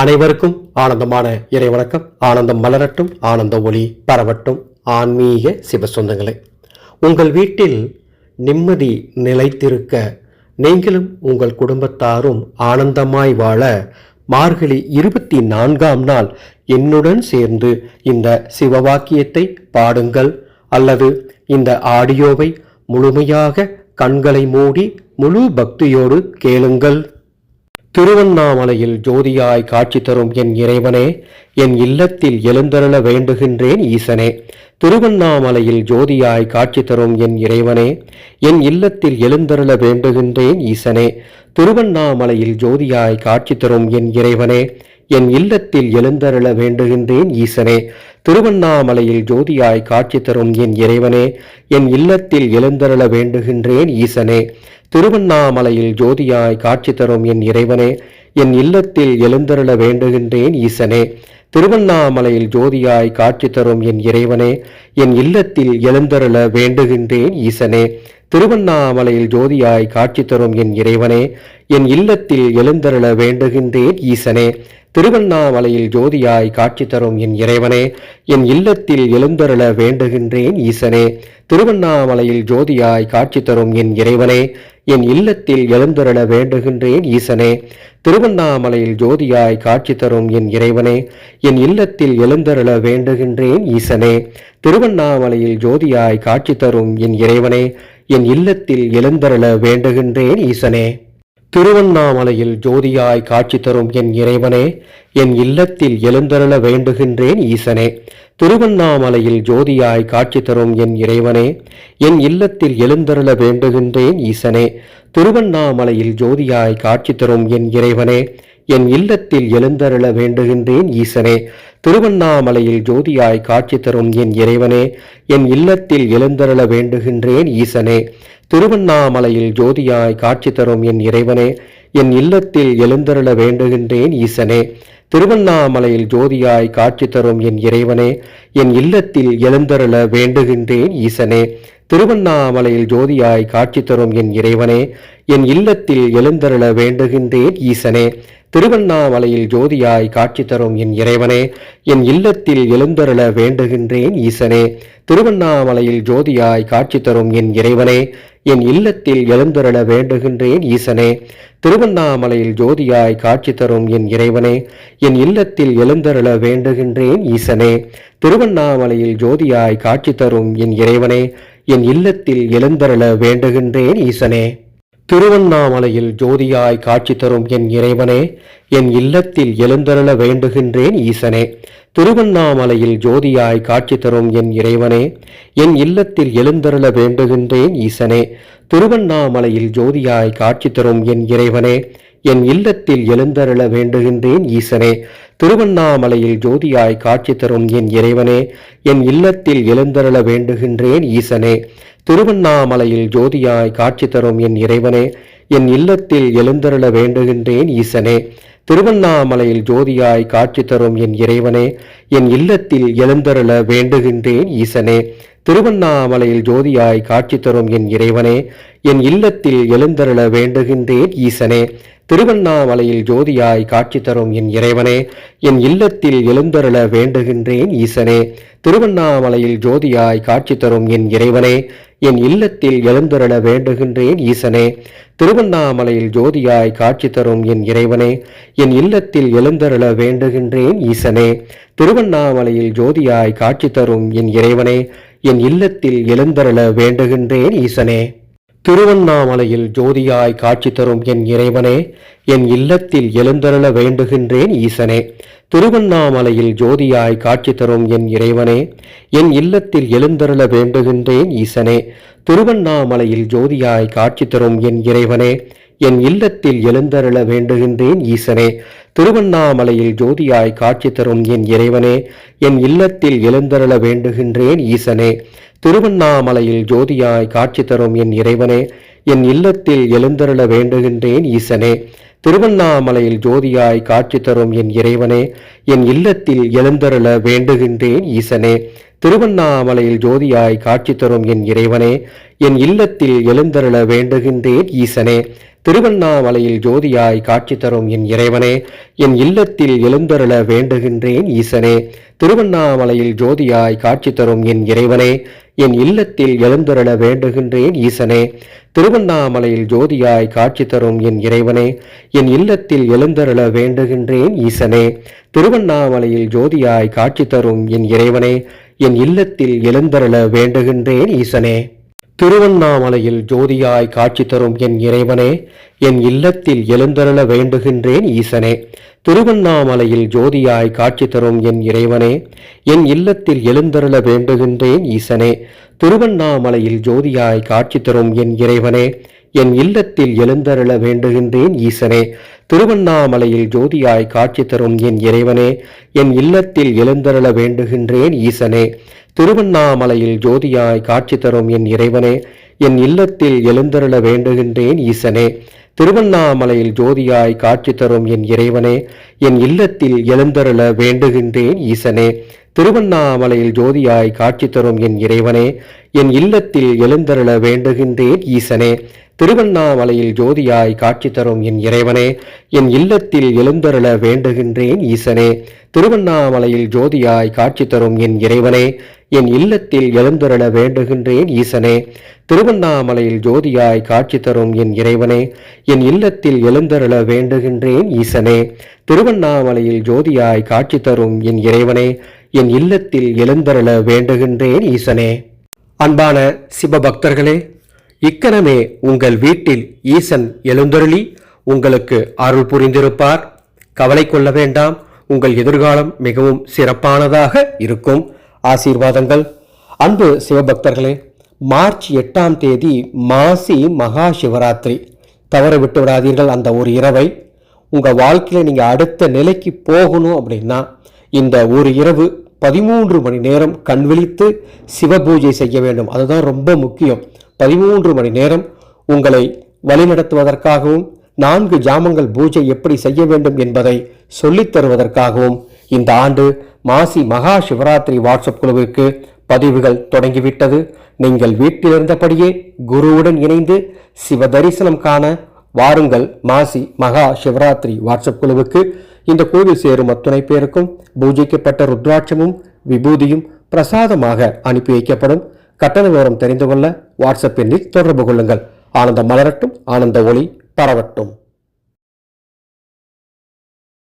அனைவருக்கும் ஆனந்தமான இறைவணக்கம். ஆனந்தம் மலரட்டும் ஆனந்த ஒளி பரவட்டும். ஆன்மீக சிவ சொந்தங்களே உங்கள் வீட்டில் நிம்மதி நிலைத்திருக்க நீங்களும் உங்கள் குடும்பத்தாரும் ஆனந்தமாய் வாழ மார்கழி இருபத்தி நான்காம் நாள் என்னுடன் சேர்ந்து இந்த சிவவாக்கியத்தை பாடுங்கள். அல்லது இந்த ஆடியோவை முழுமையாக கண்களை மூடி முழு பக்தியோடு கேளுங்கள். திருவண்ணாமலையில் ஜோதியாய் காட்சி தரும் என் இறைவனே என் இல்லத்தில் எழுந்தருள வேண்டுகின்றேன் ஈசனே. திருவண்ணாமலையில் ஜோதியாய் காட்சி தரும் என் இறைவனே என் இல்லத்தில் எழுந்தருள வேண்டுகின்றேன் ஈசனே. திருவண்ணாமலையில் ஜோதியாய் காட்சி தரும் என் இறைவனே என் இல்லத்தில் எழுந்தருள வேண்டுகின்றேன் ஈசனே. திருவண்ணாமலையில் ஜோதியாய் காட்சி தரும் என் இறைவனே என் இல்லத்தில் எழுந்தருள வேண்டுகின்றேன் ஈசனே. திருவண்ணாமலையில் ஜோதியாய் காட்சி தரும் என் இறைவனே என் இல்லத்தில் எழுந்தருள வேண்டுகின்றேன் ஈசனே. திருவண்ணாமலையில் ஜோதியாய் காட்சி தரும் என் இறைவனே என் இல்லத்தில் எழுந்தருள வேண்டுகின்றேன் ஈசனே. திருவண்ணாமலையில் ஜோதியாய் காட்சி தரும் என் இறைவனே என் இல்லத்தில் எழுந்தருள வேண்டுகின்றேன் ஈசனே. திருவண்ணாமலையில் ஜோதியாய் காட்சி தரும் என் இறைவனே என் இல்லத்தில் எழுந்தருள வேண்டுகின்றேன் ஈசனே. திருவண்ணாமலையில் ஜோதியாய் காட்சி தரும் என் இறைவனே என் இல்லத்தில் எழுந்தருள வேண்டுகின்றேன் ஈசனே. திருவண்ணாமலையில் ஜோதியாய் காட்சி தரும் என் இறைவனே என் இல்லத்தில் எழுந்தருள வேண்டுகின்றேன் ஈசனே. திருவண்ணாமலையில் ஜோதியாய் காட்சி தரும் என் இறைவனே என் இல்லத்தில் எழுந்தருள வேண்டுகின்றேன் ஈசனே. திருவண்ணாமலையில் ஜோதியாய் காட்சி தரும் என் இறைவனே என் இல்லத்தில் எழுந்தருள வேண்டுகின்றேன் ஈசனே. திருவண்ணாமலையில் ஜோதியாய் காட்சி தரும் என் இறைவனே என் இல்லத்தில் எழுந்தருள வேண்டுகின்றேன் ஈசனே. திருவண்ணாமலையில் ஜோதியாய் காட்சி தரும் என் இறைவனே என் இல்லத்தில் எழுந்தருள வேண்டுகின்றேன் ஈசனே. திருவண்ணாமலையில் ஜோதியாய் காட்சி தரும் என் இறைவனே என் இல்லத்தில் எழுந்தருள வேண்டுகின்றேன் ஈசனே. திருவண்ணாமலையில் ஜோதியாய் காட்சி தரும் என் இறைவனே என் இல்லத்தில் எழுந்தருள வேண்டுகின்றேன் ஈசனே. திருவண்ணாமலையில் ஜோதியாய் காட்சி தரும் என் இறைவனே என் இல்லத்தில் எழுந்தருள வேண்டுகின்றேன் ஈசனே. திருவண்ணாமலையில் ஜோதியாய் காட்சி தரும் என் இறைவனே என் இல்லத்தில் எழுந்தருள வேண்டுகின்றேன் ஈசனே. திருவண்ணாமலையில் ஜோதியாய் காட்சி தரும் என் இறைவனே என் இல்லத்தில் எழுந்தருள வேண்டுகின்றேன் ஈசனே. திருவண்ணாமலையில் ஜோதியாய் காட்சி தரும் என் இறைவனே என் இல்லத்தில் எழுந்தருள வேண்டுகின்றேன் ஈசனே. திருவண்ணாமலையில் ஜோதியாய் காட்சி தரும் என் இறைவனே என் இல்லத்தில் எழுந்தருள வேண்டுகின்றேன் ஈசனே. திருவண்ணாமலையில் ஜோதியாய் காட்சி தரும் என் இறைவனே என் இல்லத்தில் எழுந்தருள வேண்டுகின்றேன் ஈசனே. திருவண்ணாமலையில் ஜோதியாய் காட்சி தரும் என் இறைவனே என் இல்லத்தில் எழுந்தருள வேண்டுகின்றேன் ஈசனே. திருவண்ணாமலையில் ஜோதியாய் காட்சி தரும் என் இறைவனே என் இல்லத்தில் எழுந்தருள வேண்டுகின்றேன் ஈசனே. திருவண்ணாமலையில் ஜோதியாய் காட்சி தரும் என் இறைவனே என் இல்லத்தில் எழுந்தருள வேண்டுகின்றேன் ஈசனே. திருவண்ணாமலையில் ஜோதியாய் காட்சி தரும் என் இறைவனே என் இல்லத்தில் எழுந்தருள வேண்டுகின்றேன் ஈசனே. திருவண்ணாமலையில் ஜோதியாய் காட்சி தரும் என் இறைவனே என் இல்லத்தில் எழுந்தருள வேண்டுகின்றேன் ஈசனே. திருவண்ணாமலையில் ஜோதியாய் காட்சி தரும் என் இறைவனே என் இல்லத்தில் எழுந்தருள வேண்டுகின்றேன் ஈசனே. திருவண்ணாமலையில் ஜோதியாய் காட்சி தரும் என் இறைவனே என் இல்லத்தில் எழுந்தருள வேண்டுகின்றேன் ஈசனே. திருவண்ணாமலையில் ஜோதியாய் காட்சி தரும் என் இறைவனே என் இல்லத்தில் எழுந்தருள வேண்டுகின்றேன் ஈசனே. திருவண்ணாமலையில் ஜோதியாய் காட்சி தரும் என் இறைவனே என் இல்லத்தில் எழுந்தருள வேண்டுகின்றேன் ஈசனே. திருவண்ணாமலையில் ஜோதியாய் காட்சி தரும் என் இறைவனே என் இல்லத்தில் எழுந்தருள வேண்டுகின்றேன் ஈசனே. திருவண்ணாமலையில் ஜோதியாய் காட்சி தரும் என் இறைவனே என் இல்லத்தில் எழுந்தருள வேண்டுகின்றேன் ஈசனே. திருவண்ணாமலையில் ஜோதியாய் காட்சி தரும் என் இறைவனே என் இல்லத்தில் எழுந்தருள வேண்டுகின்றேன் ஈசனே. திருவண்ணாமலையில் ஜோதியாய் காட்சி தரும் என் இறைவனே என் இல்லத்தில் எழுந்தருள வேண்டுகின்றேன் ஈசனே. திருவண்ணாமலையில் ஜோதியாய் காட்சி தரும் என் இறைவனே என் இல்லத்தில் எழுந்தருள வேண்டுகின்றேன் ஈசனே. திருவண்ணாமலையில் ஜோதியாய் காட்சி தரும் என் இறைவனே என் இல்லத்தில் எழுந்தருள வேண்டுகின்றேன் ஈசனே. திருவண்ணாமலையில் ஜோதியாய் காட்சி தரும் என் இறைவனே என் இல்லத்தில் எழுந்தருள வேண்டுகின்றேன் ஈசனே. திருவண்ணாமலையில் ஜோதியாய் காட்சி தரும் என் இறைவனே என் இல்லத்தில் எழுந்தருள வேண்டுகின்றேன் ஈசனே. திருவண்ணாமலையில் ஜோதியாய் காட்சி தரும் என் இறைவனே என் இல்லத்தில் எழுந்தருள வேண்டுகின்றேன் ஈசனே. திருவண்ணாமலையில் ஜோதியாய் காட்சி தரும் என் இறைவனே என் இல்லத்தில் எழுந்தருள வேண்டுகின்றேன் ஈசனே. திருவண்ணாமலையில் ஜோதியாய் காட்சி தரும் என் இறைவனே என் இல்லத்தில் எழுந்தருள வேண்டுகின்றேன் ஈசனே. திருவண்ணாமலையில் ஜோதியாய் காட்சி தரும் என் இறைவனே என் இல்லத்தில் எழுந்தருள வேண்டுகின்றேன் ஈசனே. திருவண்ணாமலையில் ஜோதியாய் காட்சி தரும் என் இறைவனே என் இல்லத்தில் எழுந்தருள வேண்டுகின்றேன் ஈசனே. திருவண்ணாமலையில் ஜோதியாய் காட்சி தரும் என் இறைவனே என் இல்லத்தில் எழுந்தருள வேண்டுகின்றேன் ஈசனே. திருவண்ணாமலையில் ஜோதியாய் காட்சி தரும் என் இறைவனே என் இல்லத்தில் எழுந்தருள வேண்டுகின்றேன் ஈசனே. திருவண்ணாமலையில் ஜோதியாய் காட்சி தரும் என் இறைவனே என் இல்லத்தில் எழுந்தருள வேண்டுகின்றேன் ஈசனே. திருவண்ணாமலையில் ஜோதியாய் காட்சி தரும் என் இறைவனே என் இல்லத்தில் எழுந்தருள வேண்டுகின்றேன் ஈசனே. திருவண்ணாமலையில் ஜோதியாய் காட்சி தரும் என் இறைவனே என் இல்லத்தில் எழுந்தருள வேண்டுகின்றேன் ஈசனே. திருவண்ணாமலையில் ஜோதியாய் காட்சி தரும் என் இறைவனே என் இல்லத்தில் எழுந்தருள வேண்டுகின்றேன் ஈசனே. திருவண்ணாமலையில் ஜோதியாய் காட்சி தரும் என் இறைவனே என் இல்லத்தில் எழுந்தருள வேண்டுகின்றேன் ஈசனே. திருவண்ணாமலையில் ஜோதியாய் காட்சி தரும் என் இறைவனே என் இல்லத்தில் எழுந்தருள வேண்டுகின்றேன் ஈசனே. திருவண்ணாமலையில் ஜோதியாய் காட்சி தரும் என் இறைவனே என் இல்லத்தில் எழுந்தருள வேண்டுகின்றேன் ஈசனே. திருவண்ணாமலையில் ஜோதியாய் காட்சி தரும் என் இறைவனே என் இல்லத்தில் எழுந்தருள வேண்டுகின்றேன் ஈசனே. திருவண்ணாமலையில் ஜோதியாய் காட்சி தரும் என் இறைவனே என் இல்லத்தில் எழுந்தருள வேண்டுகின்றேன் ஈசனே. அன்பான சிவபக்தர்களே இக்கணமே உங்கள் வீட்டில் ஈசன் எழுந்தருளி உங்களுக்கு அருள் புரிந்திருப்பார். கவலை கொள்ள வேண்டாம் உங்கள் எதிர்காலம் மிகவும் சிறப்பானதாக இருக்கும். ஆசீர்வாதங்கள். அன்பு சிவபக்தர்களே மார்ச் எட்டாம் தேதி மாசி மகா சிவராத்திரி தவற விட்டு விடாதீர்கள் அந்த ஒரு இரவை. உங்கள் வாழ்க்கையில் நீங்கள் அடுத்த நிலைக்கு போகணும் அப்படின்னா இந்த ஒரு இரவு பதிமூன்று மணி நேரம் கண் விழித்து சிவபூஜை செய்ய வேண்டும். அதுதான் ரொம்ப முக்கியம். பதிமூன்று மணி நேரம் உங்களை வழிநடத்துவதற்காகவும் நான்கு ஜாமங்கள் பூஜை எப்படி செய்ய வேண்டும் என்பதை சொல்லித் தருவதற்காகவும் இந்த ஆண்டு மாசி மகா சிவராத்திரி வாட்ஸ்அப் குழுவிற்கு பதிவுகள் தொடங்கிவிட்டது. நீங்கள் வீட்டிலிருந்தபடியே குருவுடன் இணைந்து சிவ தரிசனம் காண வாருங்கள். மாசி மகா சிவராத்திரி வாட்ஸ்அப் குழுவுக்கு இந்த கோவில் சேரும் அத்துணை பேருக்கும் பூஜைக்கப்பட்ட ருத்ராட்சமும் விபூதியும் பிரசாதமாக அனுப்பி வைக்கப்படும். கட்டண விவரம் தெரிந்து கொள்ள வாட்ஸ்அப் எண்ணில் தொடர்பு கொள்ளுங்கள். ஆனந்தம் மலரட்டும் ஆனந்த ஒளி பரவட்டும்.